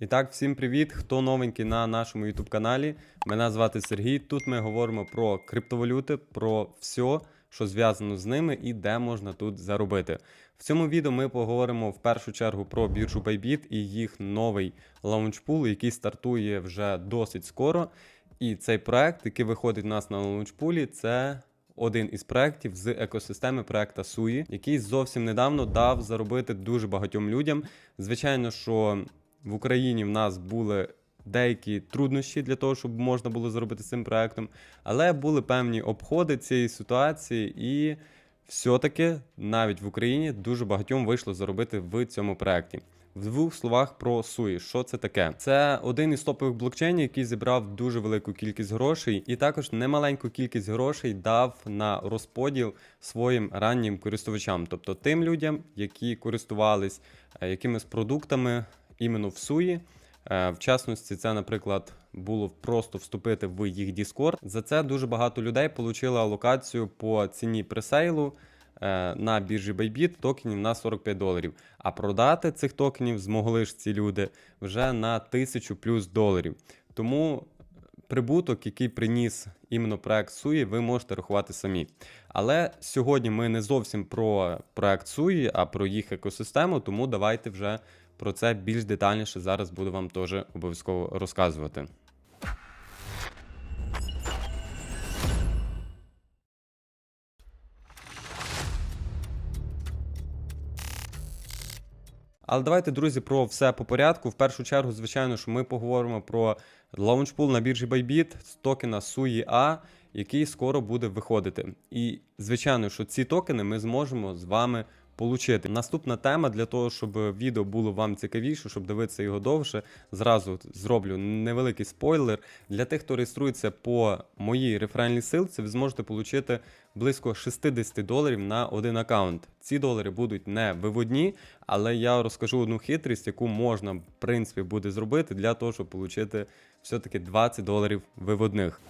І так, всім привіт! Хто новенький на нашому YouTube каналі. Мене звати Сергій. Тут ми говоримо про криптовалюти, про все, що зв'язано з ними і де можна тут заробити. В цьому відео ми поговоримо в першу чергу про біржу Bybit і їх новий лаунчпул, який стартує вже досить скоро. І цей проект, який виходить у нас на лаунчпулі, це один із проєктів з екосистеми проекта SUI, який зовсім недавно дав заробити дуже багатьом людям. Звичайно, що в Україні в нас були деякі труднощі для того, щоб можна було зробити цим проектом, але були певні обходи цієї ситуації, і все-таки навіть в Україні дуже багатьом вийшло заробити в цьому проекті. В двох словах про SUI. Що це таке? Це один із топових блокчейнів, який зібрав дуже велику кількість грошей, і також немаленьку кількість грошей дав на розподіл своїм раннім користувачам, тобто тим людям, які користувались е, якимись продуктами іменно в SUI. Е, В частності, це, наприклад, було просто вступити в їх Discord. За це дуже багато людей отримали алокацію по ціні пресейлу е, на біржі Bybit токенів на 45 доларів. А продати цих токенів змогли ж ці люди вже на 1000 плюс доларів. Тому прибуток, який приніс іменно проект SUI, ви можете рахувати самі. Але сьогодні ми не зовсім про проект SUI, а про їх екосистему, тому давайте вже про це більш детальніше зараз буду вам теж обов'язково розказувати. Але давайте, друзі, про все по порядку. В першу чергу, звичайно, що ми поговоримо про лаунчпул на біржі Bybit з токена SUI A, який скоро буде виходити. І звичайно, що ці токени ми зможемо з вами получити. Наступна тема для того, щоб відео було вам цікавіше, щоб дивитися його довше. Зразу зроблю невеликий спойлер. Для тих, хто реєструється по моїй реферальній силці, ви зможете отримати близько 60 доларів на один аккаунт. Ці долари будуть не виводні, але я розкажу одну хитрість, яку можна в принципі буде зробити для того, щоб отримати все-таки 20 доларів виводних.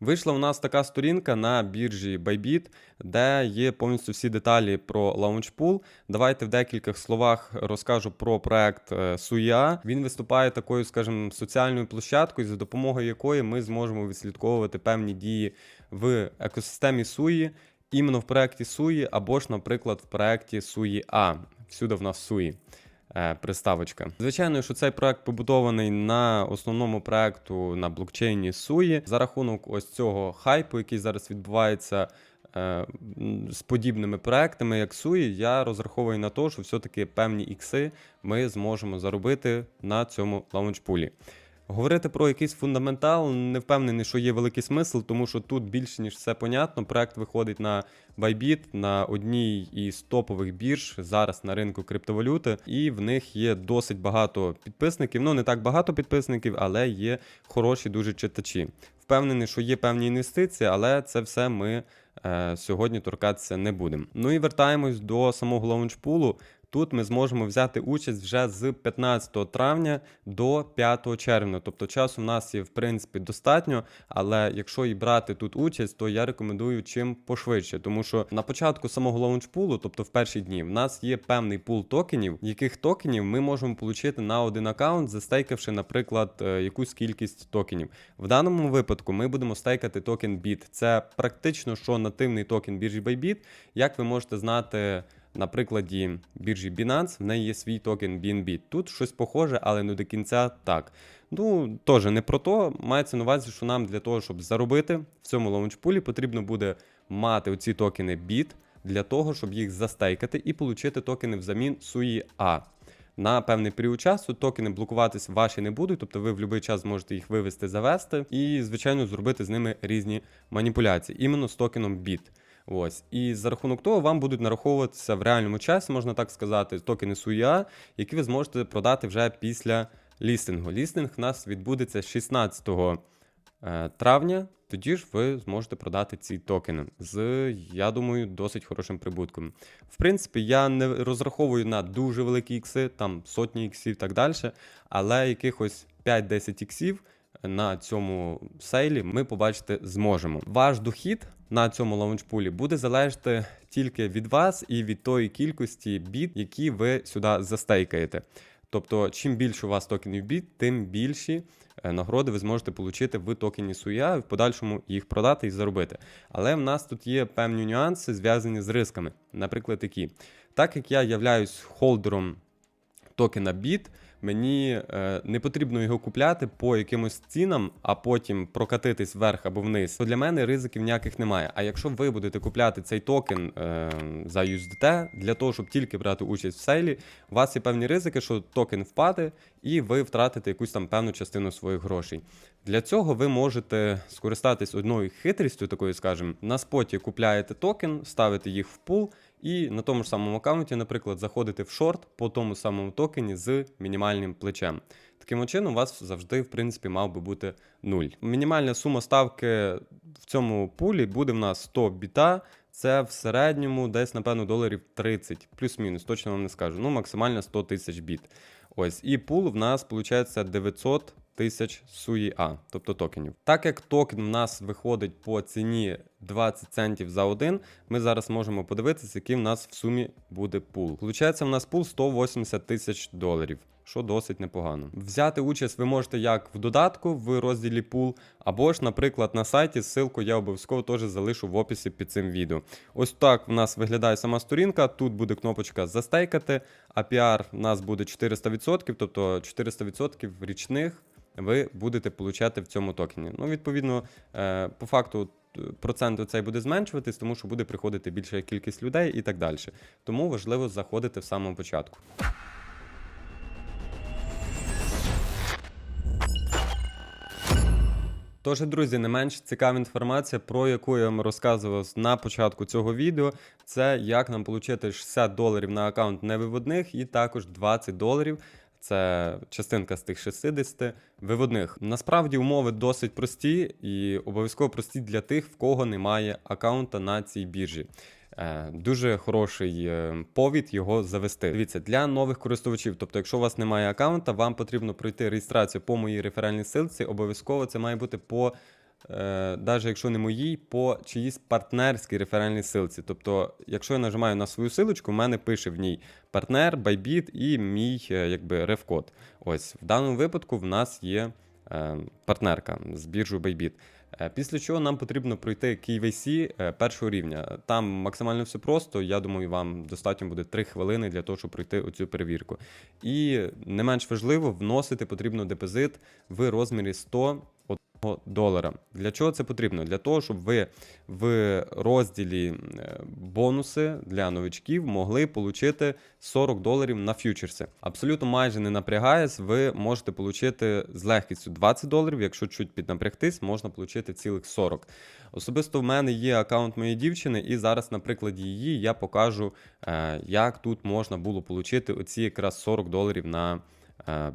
Вийшла у нас така сторінка на біржі Bybit, де є повністю всі деталі про лаунчпул. Давайте в декількох словах розкажу про проект е, SUIA. Він виступає такою, скажімо, соціальною площадкою, за допомогою якої ми зможемо відслідковувати певні дії в екосистемі SUI, іменно в проекті SUI, або ж, наприклад, в проекті SUI-A. Всюди в нас е, приставочка. Звичайно, що цей проект побудований на основному проекту на блокчейні Суї За рахунок ось цього хайпу, який зараз відбувається. е, З подібними проектами, як Суї, я розраховую на те, що все-таки певні ікси ми зможемо заробити на цьому лаунчпулі. Говорити про якийсь фундаментал не впевнений, що є великий смисл, тому що тут більше ніж все понятно. Проект виходить на Bybit, на одній із топових бірж зараз на ринку криптовалюти, і в них є досить багато підписників. Ну не так багато підписників, але є хороші дуже читачі. Впевнений, що є певні інвестиції, але це все ми е, сьогодні торкатися не будемо. Ну і вертаємось до самого лаунчпулу. Тут ми зможемо взяти участь вже з 15 травня до 5 червня. Тобто часу в нас є в принципі достатньо. Але якщо і брати тут участь, то я рекомендую чим пошвидше, тому що на початку самого лаунчпулу, тобто в перші дні, в нас є певний пул токенів, яких токенів ми можемо отримати на один аккаунт, застейкавши, наприклад, е, якусь кількість токенів. В даному випадку ми будемо стейкати токен BIT. Це практично що нативний токен біржі Bybit. Як ви можете знати. На прикладі біржі Binance в неї є свій токен BNB. Тут щось похоже, але не до кінця так. Ну, теж не про то. Мається на увазі, що нам для того, щоб заробити в цьому лаунчпулі, потрібно буде мати оці токени BIT для того, щоб їх застейкати і отримати токени взамін SUI A. На певний період часу токени блокуватись ваші не будуть, тобто ви в будь-який час зможете їх вивести, завести і, звичайно, зробити з ними різні маніпуляції, іменно з токеном BIT. Ось. І за рахунок того вам будуть нараховуватися в реальному часі, можна так сказати, токени SUIA, які ви зможете продати вже після лістингу. Лістинг у нас відбудеться 16 е, травня. Тоді ж ви зможете продати ці токени з, я думаю, досить хорошим прибутком. В принципі, я не розраховую на дуже великі ікси, там сотні іксів і так далі, але якихось 5-10 іксів на цьому сейлі ми побачити зможемо. Ваш дохід на цьому лаунчпулі буде залежати тільки від вас і від тої кількості біт, які ви сюди застейкаєте. Тобто, чим більше у вас токенів біт, тим більші е, нагороди ви зможете отримати в токені Суя в подальшому їх продати і заробити. Але в нас тут є певні нюанси, зв'язані з рисками. Наприклад, такі. Так як я являюсь холдером токена BIT, мені е, не потрібно його купляти по якимось цінам, а потім прокатитись вверх або вниз. То для мене ризиків ніяких немає. А якщо ви будете купляти цей токен е, за USDT для того, щоб тільки брати участь в сейлі, у вас є певні ризики, що токен впаде, і ви втратите якусь там певну частину своїх грошей. Для цього ви можете скористатись одною хитрістю, такою, скажімо, на споті купляєте токен, ставите їх в пул. І на тому ж самому аккаунті, наприклад, заходите в шорт по тому самому токені з мінімальним плечем. Таким чином, у вас завжди, в принципі, мав би бути 0. Мінімальна сума ставки в цьому пулі буде в нас 100 біта. Це в середньому десь, напевно, доларів 30, плюс-мінус, точно вам не скажу. Ну, максимально 100 тисяч біт. Ось, і пул в нас виходить 900 тисяч SUI-A, тобто токенів. Так як токен в нас виходить по ціні 20 центів за один, ми зараз можемо подивитися, який в нас в сумі буде пул. Получається, в нас пул 180 тисяч доларів. Що досить непогано. Взяти участь ви можете як в додатку в розділі пул, або ж, наприклад, на сайті. Ссылку я обов'язково теж залишу в описі під цим відео. Ось так в нас виглядає сама сторінка. Тут буде кнопочка застейкати, APR в нас буде 400%, тобто 400% річних ви будете получати в цьому токені. Ну, відповідно, е, по факту. Процент цей буде зменшуватись, тому що буде приходити більша кількість людей і так далі. Тому важливо заходити в самому початку. Тож, друзі, не менш цікава інформація, про яку я вам розказував на початку цього відео, це як нам отримати 60 доларів на аккаунт невиводних і також 20 доларів. Це частинка з тих 60 виводних. Насправді умови досить прості і обов'язково прості для тих, в кого немає аккаунта на цій біржі. Е, Дуже хороший е, повід його завести. Дивіться, для нових користувачів. Тобто, якщо у вас немає аккаунта, вам потрібно пройти реєстрацію по моїй реферальній силці. Обов'язково це має бути по. Навіть якщо не моїй, по чиїсь партнерській реферальній силці. Тобто, якщо я нажимаю на свою силочку, в мене пише в ній партнер, Bybit і мій е, якби рефкод. Ось в даному випадку в нас є е, партнерка з біржу. Е, після чого нам потрібно пройти KYC е, першого рівня. Там максимально все просто. Я думаю, вам достатньо буде 3 хвилини для того, щоб пройти оцю перевірку. І не менш важливо, вносити потрібно депозит в розмірі 100 долара. Для чого це потрібно? Для того, щоб ви в розділі е, бонуси для новичків могли отримати 40 доларів на фьючерси. Абсолютно майже не напрягаясь, ви можете отримати з легкістю 20 доларів. Якщо чуть піднапрягтись, можна отримати цілих 40. Особисто в мене є аккаунт моєї дівчини, і зараз, на прикладі її, я покажу, е, як тут можна було отримати оці якраз 40 доларів на. Е,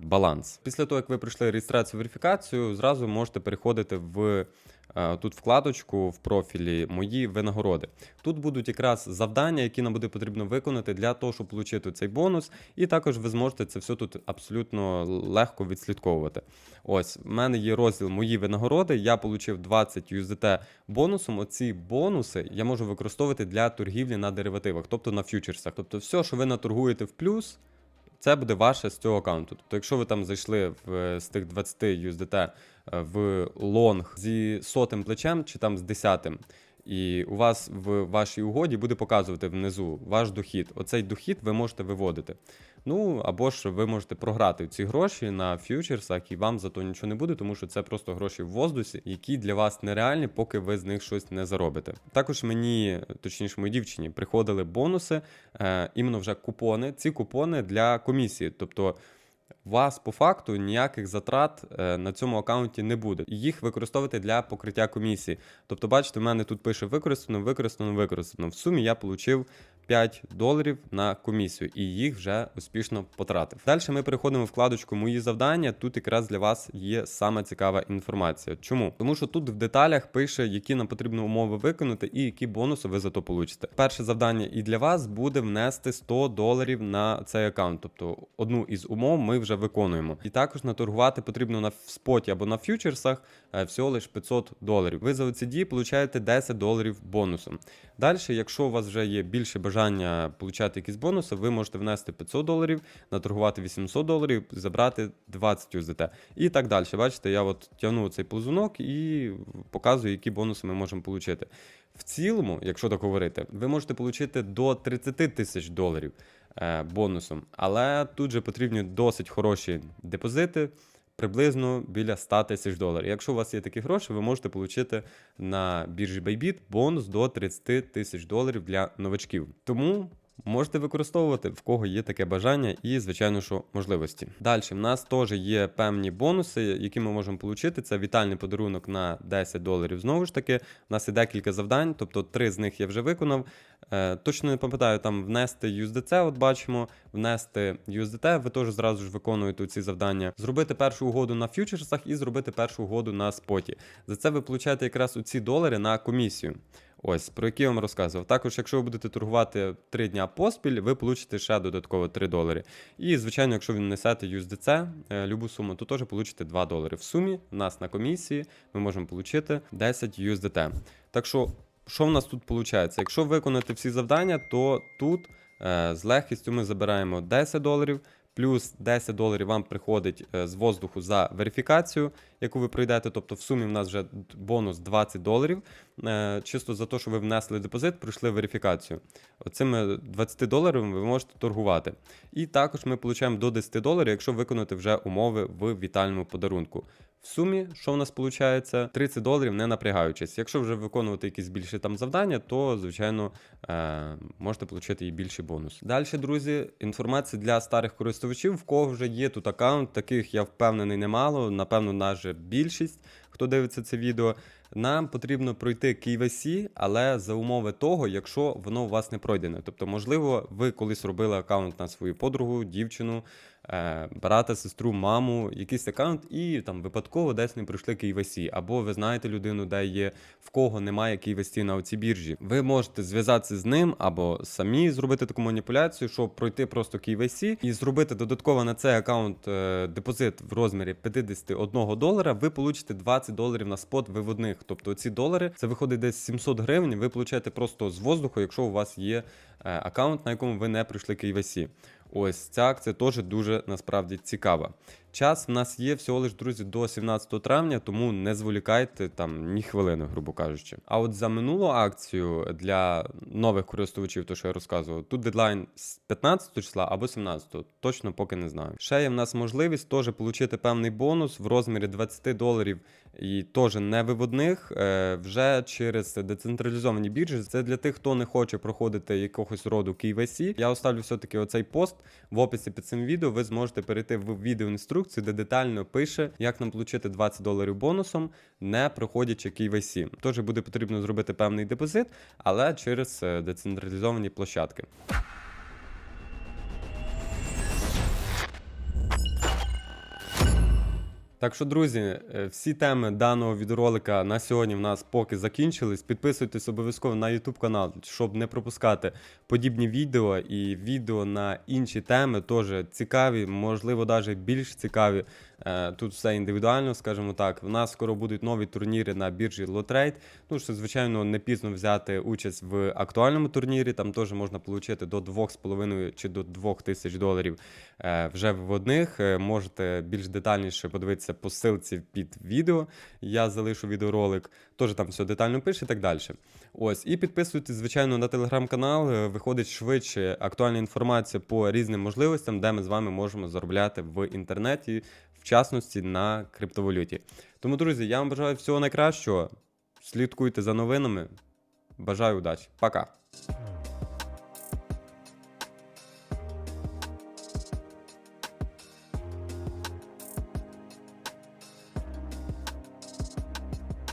баланс. Після того, як ви пройшли реєстрацію верифікацію, зразу можете переходити в е, тут вкладочку в профілі Мої винагороди. Тут будуть якраз завдання, які нам буде потрібно виконати для того, щоб отримати цей бонус. І також ви зможете це все тут абсолютно легко відслідковувати. Ось, в мене є розділ Мої винагороди. Я отримав 20 USDT бонусом. Оці бонуси я можу використовувати для торгівлі на деривативах, тобто на фьючерсах. Тобто, все, що ви наторгуєте в плюс це буде ваше з цього аккаунту. Тобто, якщо ви там зайшли в, з тих 20 USDT е, в лонг зі сотим плечем чи там з десятим, і у вас в вашій угоді буде показувати внизу ваш дохід. Оцей дохід ви можете виводити. Ну або ж ви можете програти ці гроші на фьючерсах, і вам за то нічого не буде, тому що це просто гроші в воздусі, які для вас нереальні, поки ви з них щось не заробите. Також мені, точніше, моїй дівчині, приходили бонуси, е, іменно вже купони. Ці купони для комісії, тобто. Вас по факту ніяких затрат е, на цьому аккаунті не буде. Їх використовувати для покриття комісії. Тобто, бачите, в мене тут пише використано, використано, використано. В сумі я отримав 5 доларів на комісію, і їх вже успішно потратив. Далі ми переходимо в вкладочку Мої завдання. Тут якраз для вас є саме цікава інформація. Чому? Тому що тут в деталях пише, які нам потрібно умови виконати і які бонуси ви за то получите. Перше завдання і для вас буде внести 100 доларів на цей аккаунт. Тобто одну із умов ми вже виконуємо. І також наторгувати потрібно на споті або на фьючерсах е, всього лиш 500 доларів. Ви за ці дії получаєте 10 доларів бонусом. Далі, якщо у вас вже є більше бажання получати якісь бонуси, ви можете внести 500 доларів, наторгувати 800 доларів, забрати 20 USDT. І так далі. Бачите, я от тягну цей ползунок і показую, які бонуси ми можемо отримати. В цілому, якщо так говорити, ви можете отримати до 30 тисяч доларів е, бонусом, але тут же потрібні досить хороші депозити. Приблизно біля 100 тисяч доларів. Якщо у вас є такі гроші, ви можете отримати на біржі Bybit бонус до 30 тисяч доларів для новачків. Тому можете використовувати в кого є таке бажання і, звичайно, що можливості. Далі в нас теж є певні бонуси, які ми можемо отримати. Це вітальний подарунок на 10 доларів. Знову ж таки, у нас є декілька завдань, тобто три з них я вже виконав. Е, точно не пам'ятаю, там внести USDC, от бачимо, внести USDT, ви теж зразу ж виконуєте ці завдання. Зробити першу угоду на фьючерсах і зробити першу угоду на споті. За це ви получаєте якраз у ці долари на комісію. Ось, про які я вам розказував. Також, якщо ви будете торгувати 3 дня поспіль, ви получите ще додатково 3 долари. І, звичайно, якщо ви несете USDC, е, любу суму, то теж получите 2 долари. В сумі у нас на комісії ми можемо отримати 10 USDT. Так що, що в нас тут виходить? Якщо виконати всі завдання, то тут е, з легкістю ми забираємо 10 доларів. Плюс 10 доларів вам приходить е, з воздуху за верифікацію, яку ви пройдете. Тобто в сумі в нас вже бонус 20 доларів. Е, Чисто за те, що ви внесли депозит, пройшли верифікацію. Оцими 20 доларами ви можете торгувати. І також ми отримуємо до 10 доларів, якщо виконати вже умови в вітальному подарунку. В сумі, що в нас виходить, 30 доларів не напрягаючись. Якщо вже виконувати якісь більші там завдання, то звичайно е, можете отримати і більший бонус. Далі, друзі, інформація для старих користувачів, в кого вже є тут аккаунт, таких я впевнений немало. Напевно, навіть більшість, хто дивиться це відео. Нам потрібно пройти KYC, але за умови того, якщо воно у вас не пройдене. Тобто, можливо, ви колись робили аккаунт на свою подругу, дівчину, брата, сестру, маму, якийсь аккаунт, і там випадково десь не пройшли KYC, або ви знаєте людину, де є в кого немає KYC на оцій біржі. Ви можете зв'язатися з ним або самі зробити таку маніпуляцію, щоб пройти просто KYC і зробити додатково на цей аккаунт е, депозит в розмірі 51 долара. Ви получите 20 доларів на спот виводних. Тобто ці долари це виходить десь 700 гривень. Ви получаєте просто з воздуху, якщо у вас є е, аккаунт, на якому ви не пройшли KYC. Ось ця акція теж дуже насправді цікава. Час в нас є всього лиш, друзі, до 17 травня, тому не зволікайте там ні хвилини, грубо кажучи. А от за минулу акцію для нових користувачів, то що я розказував, тут дедлайн з 15 числа або 17, точно поки не знаю. Ще є в нас можливість теж отримати певний бонус в розмірі 20 доларів і теж не виводних е, вже через децентралізовані біржі. Це для тих, хто не хоче проходити якогось роду KYC. Я оставлю все-таки оцей пост в описі під цим відео. Ви зможете перейти в відеоінструкцію, де детально пише, як нам отримати 20 доларів бонусом, не проходячи KYC. Тож буде потрібно зробити певний депозит, але через е, децентралізовані площадки. Так що, друзі, е, всі теми даного відеоролика на сьогодні в нас поки закінчились. Підписуйтесь обов'язково на YouTube канал, щоб не пропускати подібні відео і відео на інші теми теж цікаві, можливо, навіть більш цікаві. Е, Тут все індивідуально, скажімо так. В нас скоро будуть нові турніри на біржі Lotrade. Ну що, звичайно, не пізно взяти участь в актуальному турнірі. Там теж можна отримати до 2,5 чи до 2 тисяч доларів е, вже в одних. Можете більш детальніше подивитися по ссылці під відео. Я залишу відеоролик, теж там все детально пише і так далі. Ось, і підписуйтесь, звичайно, на телеграм-канал. Виходить швидше актуальна інформація по різним можливостям, де ми з вами можемо заробляти в інтернеті, в частності на криптовалюті. Тому, друзі, я вам бажаю всього найкращого. Слідкуйте за новинами. Бажаю удачі. Пока.